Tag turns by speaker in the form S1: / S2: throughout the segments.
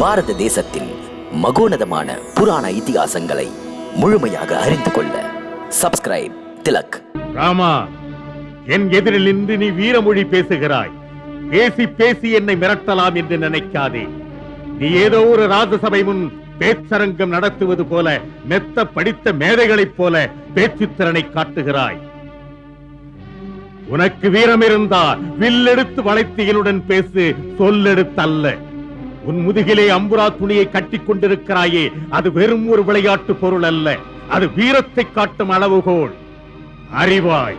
S1: பாரத தேசத்தின் மகோனதமான புராண இதிகாசங்களை முழுமையாக அறிந்து கொள்ள சப்ஸ்கிரைப் திலக்.
S2: ராமா என் எதிரில் நின்று நீ வீரமொழி பேசுகிறாய். பேசி பேசி என்னை மிரட்டலாம் என்று நினைக்காதே. நீ ஏதோ ஒரு ராஜசபை முன் பேச்சரங்கம் நடத்துவது போல மெத்த படித்த மேதைகளைப் போல பேச்சுத்திறனை காட்டுகிறாய். உனக்கு வீரம் இருந்தால் வில்லெடுத்து வளைத்து என்னுடன் பேசு சொல்லெடுத்தல்ல. உன் முதுகிலே அம்புரா துணியை கட்டிக் கொண்டிருக்கிறாயே அது வெறும் ஒரு விளையாட்டு பொருள் அல்ல. அது வீரத்தை காட்டும் அளவுகோல். அறிவாய்.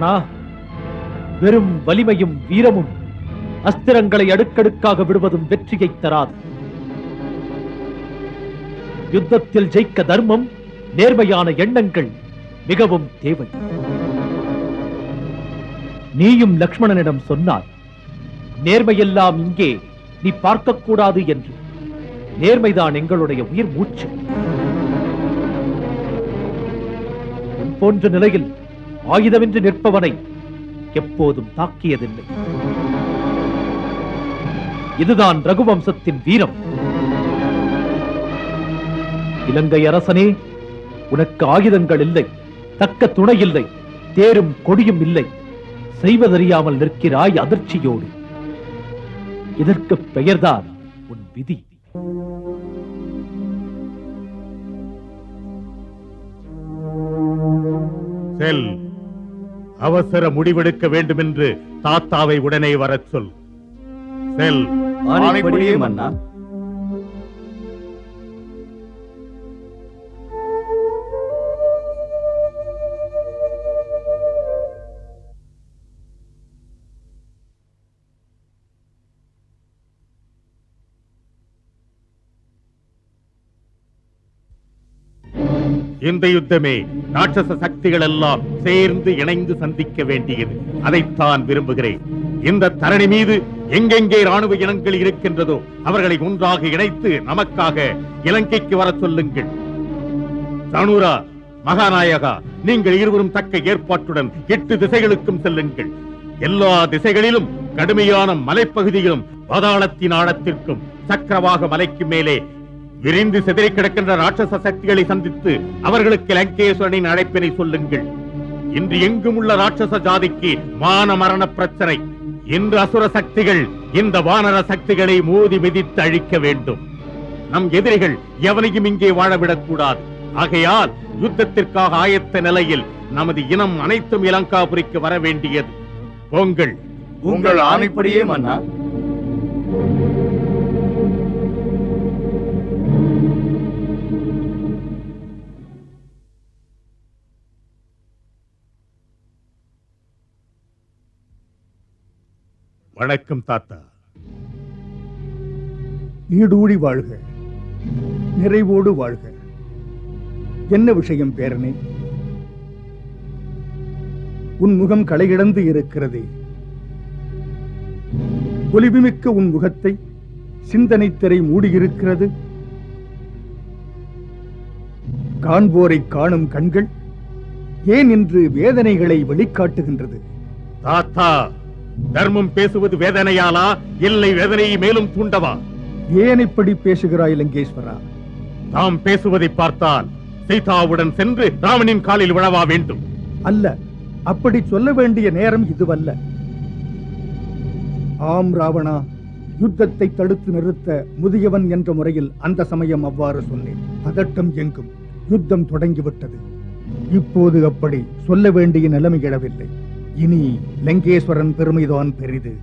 S3: ராவணா வெறும் வலிமையும் வீரமும் அஸ்திரங்களை அடுக்கடுக்காக விடுவதும் வெற்றியை தராது. யுத்தத்தில் ஜெயிக்க தர்மம் நேர்மையான எண்ணங்கள் மிகவும் தேவை. நீயும் லக்ஷ்மணனிடம் சொன்னார் நேர்மையெல்லாம் இங்கே நீ பார்க்கக்கூடாது என்று. நேர்மைதான் எங்களுடைய உயிர் மூச்சு. போன்ற நிலையில் ஆயுதமின்றி நிற்பவனை எப்போதும் தாக்கியதில்லை. இதுதான் ரகுவம்சத்தின் வீரம். இலங்கை அரசனே உனக்கு ஆயுதங்கள் இல்லை தக்க துணை இல்லை தேரும் கொடியும் இல்லை. செய்வதறியாமல் நிற்கிறாய் அதிர்ச்சியோடு. இதற்கு பெயர்தான் உன் விதி.
S2: செல். அவசர முடிவெடுக்க வேண்டும் என்று தாத்தாவை உடனே வரச் சொல். செல்.
S4: மன்னா.
S2: இந்த யுத்தமே ராட்சச சக்திகள் எல்லாம் சேர்ந்து இணைந்து சந்திக்க வேண்டியது. அதைத்தான் விரும்புகிறேன். இந்த தரணி மீது எங்கெங்கே ராணுவ இனங்கள் இருக்கின்றதோ அவர்களை ஒன்றாக இணைத்து நமக்காக இலங்கைக்கு வர சொல்லுங்கள். தனுரா மகாநாயகா நீங்கள் இருவரும் தக்க ஏற்பாட்டுடன் எட்டு திசைகளுக்கும் செல்லுங்கள். எல்லா திசைகளிலும் கடுமையான மலைப்பகுதியிலும் பாதாளத்தின் ஆழத்திற்கும் சக்கரவாக மலைக்கு மேலே விரிந்து சிதறி கிடக்கின்ற ராட்சச சக்திகளை சந்தித்து அவர்களுக்கு லங்கேஸ்வரனின் அழைப்பினை சொல்லுங்கள். இன்று எங்கும் உள்ள ராட்சச ஜாதிக்கு மான மரண பிரச்சனை. இன்று அசுர சக்திகள் இந்த வானர சக்திகளை மோதி மிதித்து அழிக்க வேண்டும். நம் எதிரிகள் எவனையும் இங்கே வாழவிடக் கூடாது ஆகையால் யுத்தத்திற்காக ஆயத்த நிலையில் நமது இனம் அனைத்தும் இலங்காபுரிக்கு வர வேண்டியது. போங்கள்.
S4: உங்கள் ஆணைப்படியே மன்னா.
S2: வணக்கம் தாத்தா.
S5: நீடூழி வாழ்க. நிறைவோடு வாழ்க. என்ன விஷயம் பேரனே? உன் முகம் களையிழந்து இருக்கிறதே. ஒளிவுமிக்க உன் முகத்தை சிந்தனை திரை மூடியிருக்கிறது. காண்போரை காணும் கண்கள் ஏன் இன்று வேதனைகளை வெளிக்காட்டுகின்றது?
S2: தாத்தா தர்மம் பேசுவது வேதனையாலா? இல்லை வேதனையை மேலும் தூண்டவா?
S5: ஏன் இப்படி பேசுகிறாய் லங்கேஸ்வரா
S2: தாம் பேசுவதை பார்த்தால் சீதாவுடன் சென்று ராமனின் காலில் விழவா வேண்டும்.
S5: அல்ல அப்படி சொல்ல வேண்டிய நேரம் இதுவல்ல. ஆம் ராவணா யுத்தத்தை தடுத்து நிறுத்த முதியவன் என்ற முறையில் அந்த சமயம் அவ்வாறு சொன்னேன். பதட்டம் எங்கும். யுத்தம் தொடங்கிவிட்டது. இப்போது அப்படி சொல்ல வேண்டிய நிலைமை எழவில்லை. இனி லங்கேஸ்வரன் பெருமைதான் பெரிது.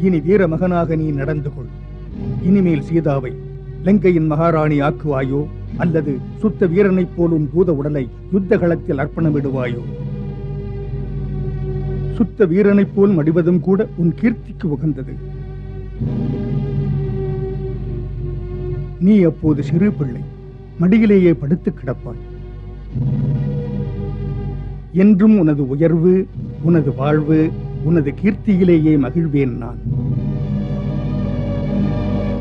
S5: இனி வீர மகனாக நீ நடந்து கொள். இனிமேல் சீதாவை லங்கையின் மகாராணி ஆக்குவாயோ? அல்லது சுத்த வீரனைப் போல் உன் பூத உடலை யுத்த களத்தில் அர்ப்பணமிடுவாயோ? சுத்த வீரனைப் போல் மடிவதும் கூட உன் கீர்த்திக்கு உகந்தது. நீ அப்போது சிறு பிள்ளை. மடியிலேயே படுத்து கிடப்பாய். என்றும் உனது உயர்வு உனது வாழ்வு உனது கீர்த்தியிலேயே மகிழ்வேன் நான்.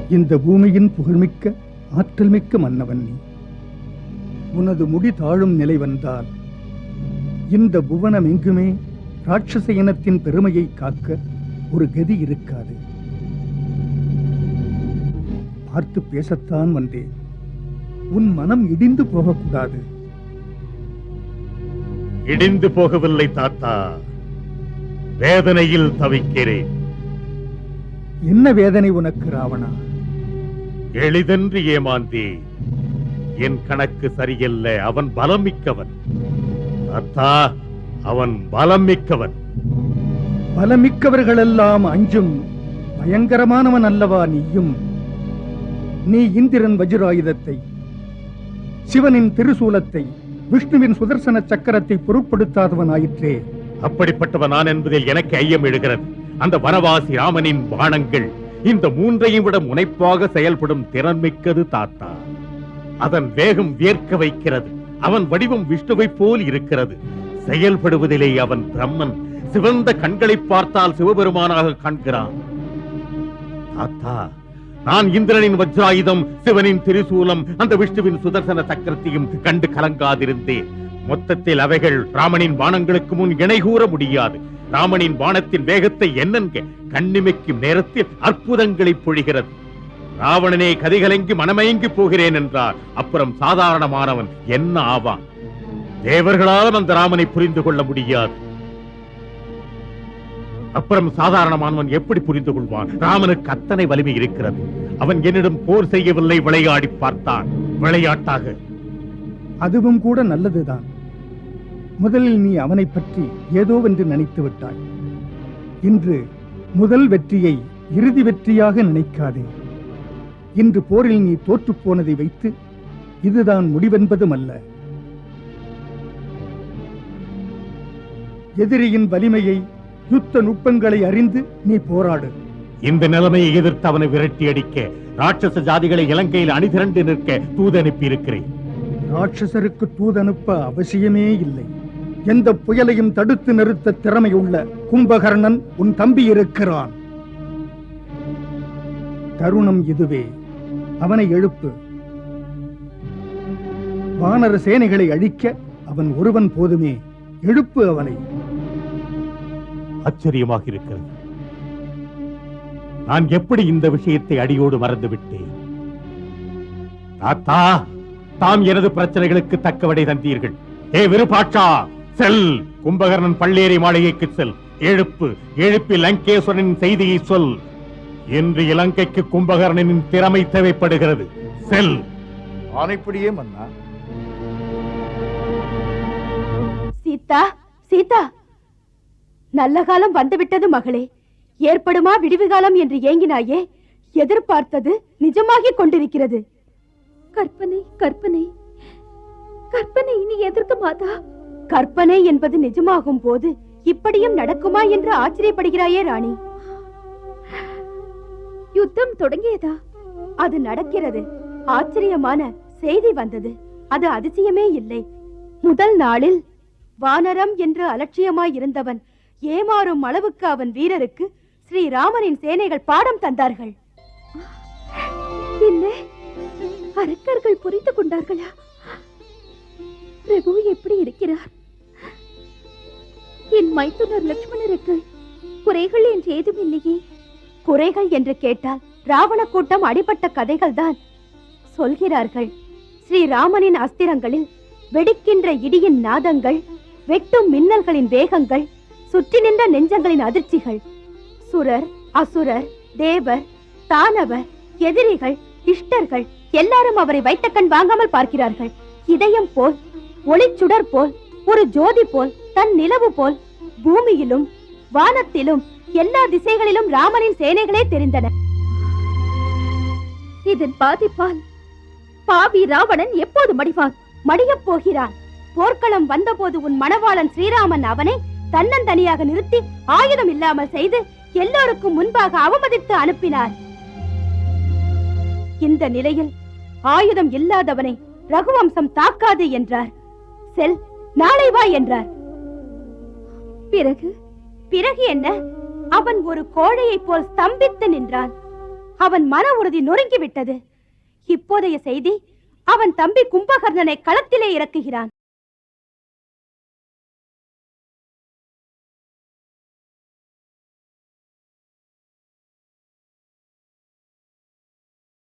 S5: இந்த பூமியின் புகழ்மிக்க ஆற்றல் மிக்க மன்னவன் நீ. உனது முடி தாழும் நிலை வந்தால் இந்த புவனம் எங்குமே ராட்சச இனத்தின் பெருமையை காக்க ஒரு கதி இருக்காது. பார்த்து பேசத்தான் வந்தேன். உன் மனம் இடிந்து போகக்கூடாது.
S2: இடிந்து போகவில்லை தாத்தா. வேதனையில் தவிக்கிறேன்.
S5: என்ன வேதனை உனக்கு ராவணா?
S2: எளிதென்று ஏமாந்தேன் என் கணக்கு சரியில்லை அவன் பலம் மிக்கவன் தாத்தா அவன் பலம் மிக்கவன்
S5: பலமிக்கவர்களெல்லாம் அஞ்சும் பயங்கரமானவன் அல்லவா நீயும்? நீ இந்திரன் வஜ்ராயுதத்தை சிவனின் திருசூலத்தை விஷ்ணுவின் சுதர்சன சக்கரத்தை பொருட்படுத்தாதவன் ஆயிற்றே
S2: அப்படிப்பட்டவன் நான் என்பதில் எனக்கு ஐயம் எழுகிறது. அந்த வனவாசி ராமனின் பானங்கள் இந்த மூன்றையும் விட முனைப்பாக செயல்படும் திறன் மிக்கது தாத்தா. அதன் வேகம் வியர்க்க வைக்கிறது. அவன் வடிவம் விஷ்ணுவைப் போல் இருக்கிறது. செயல்படுவதிலே அவன் பிரம்மன் சிவந்த கண்களை பார்த்தால் சிவபெருமானாக காண்கிறான். தாத்தா நான் இந்திரனின் வஜ்ராயுதம் சிவனின் திரிசூலம் அந்த விஷ்ணுவின் சுதர்சன சக்கரத்தையும் கண்டு கலங்காதிருந்தேன். மொத்தத்தில் அவைகள் ராமனின் பானங்களுக்கு முன் இணை கூற முடியாது. ராமனின் பாணத்தின் வேகத்தை என்னென்க கண்ணிமைக்கும் நேரத்தில் அற்புதங்களை பொழிகிறது. ராவணனே கதிகலங்கி மனமயங்கி போகிறேன் என்றார். அப்புறம் சாதாரணமானவன் என்ன ஆவான்? தேவர்களால் அந்த ராமனை புரிந்து கொள்ள முடியாது. அப்புறம் சாதாரணமானவன் எப்படி புரிந்து கொள்வான்? ராமனுக்கு அத்தனை வலிமை இருக்கிறது. அவன் என்னிடம் போர் செய்யவில்லை விளையாடி பார்த்தான். விளையாட்டாக.
S5: அதுவும் கூட நல்லதுதான். முதலில் நீ அவனை பற்றி ஏதோ என்று நினைத்து விட்டாய். இன்று முதல் வெற்றியை இறுதி வெற்றியாக நினைக்காதே. இன்று போரில் நீ தோற்று போனதை வைத்து இதுதான் முடிவென்பதும் அல்ல. எதிரியின் வலிமையை யுத்த நுட்பங்களை அறிந்து நீ போராடு.
S2: இந்த நிலைமையை எதிர்த்து அவனை விரட்டி அடிக்க ராட்சச ஜாதிகளை இலங்கையில் அணிதிரண்டு நிற்க தூது அனுப்பியிருக்கிறேன்.
S5: ராட்சசருக்கு தூதனுப்ப அவசியமே இல்லை. எந்த புயலையும் தடுத்து நிறுத்த திறமையுள்ள கும்பகர்ணன் உன் தம்பி இருக்கிறான். தருணம் இதுவே. அவனை எழுப்பு. வானர சேனைகளை அழிக்க அவன் ஒருவன் போதுமே. எழுப்பு அவனை.
S2: ஆச்சரியமாக இருக்கிறது. நான் எப்படி இந்த விஷயத்தை அடியோடு மறந்து விட்டேன் தாத்தா தாம் எனது பிரச்சனைகளுக்கு தக்க விடை தந்தீர்கள். ஏ விருப்பாட்சா செல். கும்பகர்ணன் பள்ளேரி மாளிகைக்கு செல். எழுப்பு எழுப்பி லங்கேஸ்வரனின் செய்தியை சொல். இன்று இலங்கைக்கு கும்பகர்ணனின் திறமை தேவைப்படுகிறது. செல்.
S4: ஆணைப்படியே மன்னா?
S6: சீதா சீதா. நல்ல காலம் வந்துவிட்டது மகளே. ஏற்படுமா விடிவு காலம் என்று ஏங்கினாயே. எதிர்பார்த்தது நிஜமாகிக் கொண்டிருக்கிறது. கற்பனை கற்பனை. கற்பனை இனி எதற்கு மாதா? கற்பனை என்பது நிஜமாகும் போது இப்படியும் நடக்குமா என்று ஆச்சரியப்படுகிறாயே ராணி. யுத்தம் தொடங்கியதா? அது நடக்கிறது. ஆச்சரியமான செய்தி வந்தது. அது அதிசயமே இல்லை. முதல் நாளில் வானரம் என்று அலட்சியமாய் இருந்தவன் ஏமாறும் அளவுக்கு அவன் வீரருக்கு ஸ்ரீராமனின் சேனைகள் பாடம் தந்தார்கள். என்ன? அரக்கர்கள் புரிந்து கொண்டார்களா? பிரபு எப்படி இருக்கிறார்? என் மைத்துனர் லட்சுமணருக்கு குறைகள் என்று ஏதும் இல்லையே. குறைகள் என்று கேட்டால் ராவண கூட்டம் அடிபட்ட கதைகள் தான் சொல்கிறார்கள் ஸ்ரீராமனின் அஸ்திரங்களில் வெடிக்கின்ற இடியின் நாதங்கள் வெட்டும் மின்னல்களின் வேகங்கள் சுற்றி நின்ற நெஞ்சங்களின் அதிர்ச்சிகள். சுரர் அசுரர் தேவர் தானவர் எதிரிகள் இஷ்டர்கள் எல்லாரும் அவரை வைத்த கண் வாங்காமல் பார்க்கிறார்கள். இதயம் போல் ஒளிச்சுடர் போல் ஒரு ஜோதி போல் தன் நிலவு போல் பூமியிலும் வானத்திலும் எல்லா திசைகளிலும் ராமனின் சேனைகளே தெரிந்தன. இதன் பாதிப்பால் பாவி ராவணன் எப்போது மடிவான்? மடியப் போகிறான். போர்க்களம் வந்தபோது உன் மணவாளன் ஸ்ரீராமன் அவனை தன்னந்தனியாக நிறுத்தி ஆயுதம் இல்லாமல் செய்து எல்லோருக்கும் முன்பாக அவமதித்து அனுப்பினார். இந்த நிலையில் ஆயுதம் இல்லாதவனை ரகுவம்சம் தாக்காது என்றார். செல் நாளை வா என்றார். பிறகு? பிறகு என்ன? அவன் ஒரு கோழையைப் போல் ஸ்தம்பித்து நின்றான். அவன் மன உறுதி நொறுங்கிவிட்டது. இப்போதைய செய்தி அவன் தம்பி கும்பகர்ணனை களத்திலே இறக்குகிறான்.